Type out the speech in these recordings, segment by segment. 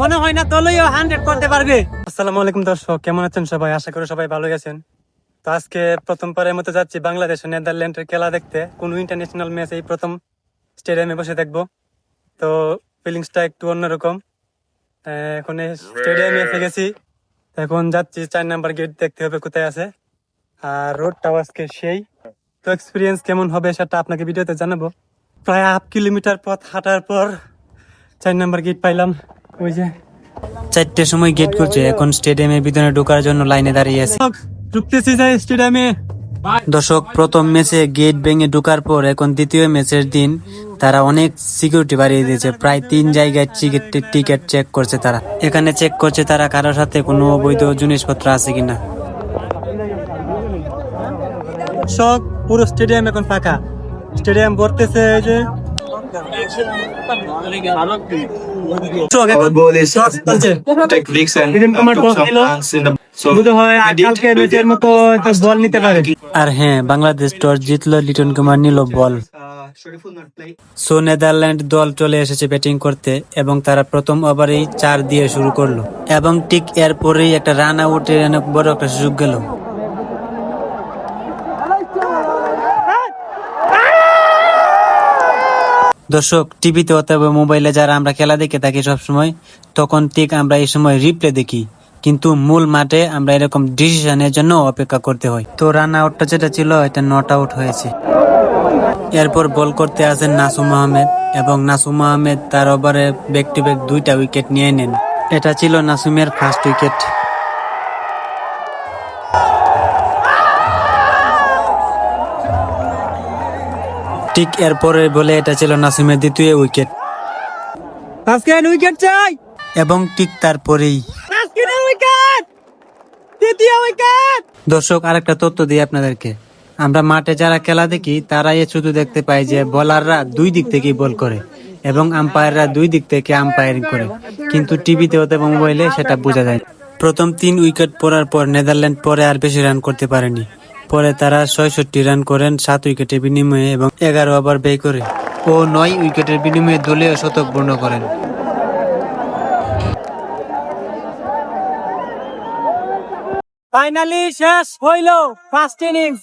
মনে হয় না হান্ড্রেড করতে পারবে। আসসালামু আলাইকুম দর্শক, কেমন আছেন সবাই? আশা করি সবাই ভালো আছেন। তো আজকে মতো যাচ্ছি বাংলাদেশ নেদারল্যান্ডের খেলা দেখতে। ইন্টারন্যাশনাল ম্যাচ এই প্রথম স্টেডিয়ামে বসে তো ফিলিংসটা একটু অন্যরকম। এখন স্টেডিয়ামে এসে গেছি। এখন যাচ্ছি চার নাম্বার গেট দেখতে হবে কোথায় আছে। আর রোডটাও আজকে সেই। তো এক্সপিরিয়েন্স কেমন হবে সেটা আপনাকে ভিডিওতে জানাব। প্রায় হাফ কিলোমিটার পথ হাঁটার পর চার নাম্বার গেট পাইলাম। ওই যে চারটের সময় গেট করছে এখন স্টেডিয়ামের ভিতরে ঢোকার জন্য লাইনে দাঁড়িয়ে আছে। ঢুকতেছি যাই স্টেডিয়ামে দর্শক প্রথম ম্যাচে গেট ভেঙে ঢোকার পর এখন দ্বিতীয় ম্যাচের দিন তারা অনেক সিকিউরিটি বাড়িয়ে দিয়েছে। প্রায় তিন জায়গায় টিকিট টিকিট চেক করছে তারা। এখানে চেক করছে তারা কারোর সাথে কোনো অবৈধ জিনিসপত্র আছে কিনা। সব পুরো স্টেডিয়াম এখন ফাঁকা। স্টেডিয়াম ভরতেছে এই যে। আর হ্যাঁ বাংলাদেশ টস জিতলো, লিটন কুমার নিল বল। সো, নেদারল্যান্ড দল চলে এসেছে ব্যাটিং করতে এবং তারা প্রথম ওভারেই চার দিয়ে শুরু করল। এবং ঠিক এরপরেই একটা রান আউটের অনেক বড় একটা সুযোগ গেল। দর্শক, টিভিতে অথবা মোবাইলে যারা আমরা খেলা দেখে থাকি সবসময়, তখন ঠিক আমরা এই সময় রিপ্লে দেখি। কিন্তু মূল মাঠে আমরা এরকম ডিসিশনের জন্য অপেক্ষা করতে হয়। তো রান আউটটা যেটা ছিল, এটা নট আউট হয়েছে। এরপর বল করতে আসেন নাসুম আহমেদ এবং নাসুম আহমেদ তার ওভারে ব্যাক টু ব্যাক দুইটা উইকেট নিয়ে নেন। এটা ছিল নাসুমের ফার্স্ট উইকেট ঠিক এরপরে বলে এটা ছিল নাসিমের দ্বিতীয় উইকেট। আজকে উইকেট চাই। এবং ঠিক তারপরেই। আজকে উইকেট! তৃতীয় উইকেট! দর্শক আরেকটা তথ্য দিই আপনাদেরকে। আমরা মাঠে যারা খেলা দেখি তারাই শুধু দেখতে পাই যে বোলাররা দুই দিক থেকেই বল করে এবং আম্পায়াররা দুই দিক থেকে আম্পায়ারিং করে। কিন্তু টিভিতে অথবা মোবাইলে সেটা বোঝা যায় প্রথম তিন উইকেট পড়ার পর নেদারল্যান্ড পরে আর বেশি রান করতে পারেনি। পরে তারা ছয়ষট্টি রান করেন সাত উইকেটের বিনিময়ে এবং এগারো ওভার ব্যয় করে। ও নয় উইকেটের বিনিময়ে দলীয় শতক পূর্ণ করেন। ফাইনালি শেষ হইল ফার্স্ট ইনিংস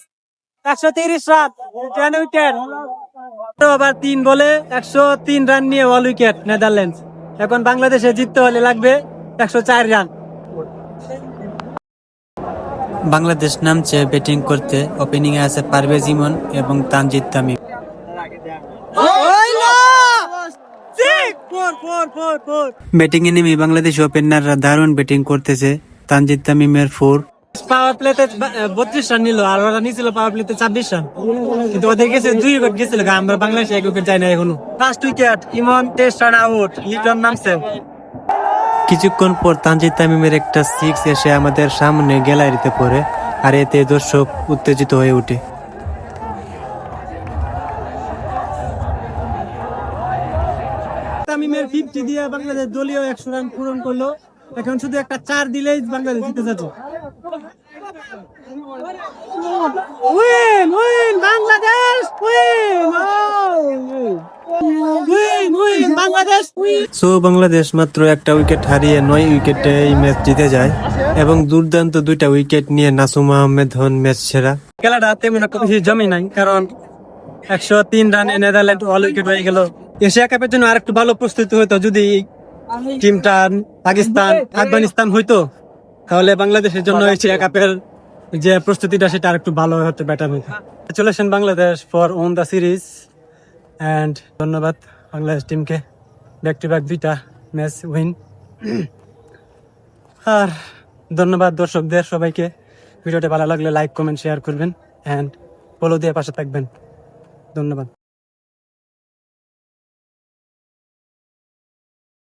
একশো তিরিশ রান টেন উইকেট ওভার তিন বলে একশো তিন রান নিয়ে অল উইকেট নেদারল্যান্ড এখন বাংলাদেশে জিততে হলে লাগবে একশো চার রান। বাংলাদেশ নামছে ব্যাটিং করতে। ওপেনিং এ আছে পারভেজ ইমন এবং তানজিদ তামিম। ব্যাটিং এ নেমে বাংলাদেশ ওপেনাররা দারুণ ব্যাটিং করতেছে। তানজিদ তামিমের ফোর পাওয়ার প্লেতে বত্রিশ রান নিল আর ওরা নিয়েছিল পাওয়ার প্লেতে ছাব্বিশ রান কিন্তু ওদের গেছে দুই উইকেট গেছিল আমরা বাংলাদেশে এক উইকেট যাই না এখনও। First wicket Emon test run out Liton নামছে। কিছুক্ষণ পর তানজিদ তামিমের একটা সিক্স এসে আমাদের সামনে গ্যালারিতে পড়ে আর এতে দর্শক উত্তেজিত হয়ে ওঠে। তামিমের ফিফটি দিয়ে বাংলাদেশ দলীয় একশো রান পূরণ করল। এখন শুধু একটা চার দিলেই বাংলাদেশ জিতে যাচ্ছে। Win win Bangladesh win win win Bangladesh win so Bangladesh মাত্র একটা উইকেট হারিয়ে নয় উইকেটে এই ম্যাচ জিতে যায় এবং দুর্দান্ত দুইটা উইকেট নিয়ে নাসুম আহমেদ হন ম্যাচ সেরা। খেলাটা তেমন একটা বেশি জমে নাই কারণ একশো তিন রানে নেদারল্যান্ড অল উইকেট হয়ে গেল। এশিয়া কাপের জন্য আর একটু ভালো প্রস্তুতি হতো যদি টিমটা পাকিস্তান আফগানিস্তান হইতো তাহলে বাংলাদেশের জন্য এশিয়া কাপের যে প্রস্তুতিটা সেটা আর একটু ভালো হতো বেটার হতো চলে আসেন Bangladesh for won the series and ধন্যবাদ বাংলাদেশ টিমকে ব্যাক টু ব্যাক দুইটা ম্যাচ উইন আর ধন্যবাদ দর্শকদের সবাইকে। ভিডিওটা ভালো লাগলে লাইক কমেন্ট শেয়ার করবেন। অ্যান্ড ফলো দিয়ে পাশে থাকবেন। ধন্যবাদ।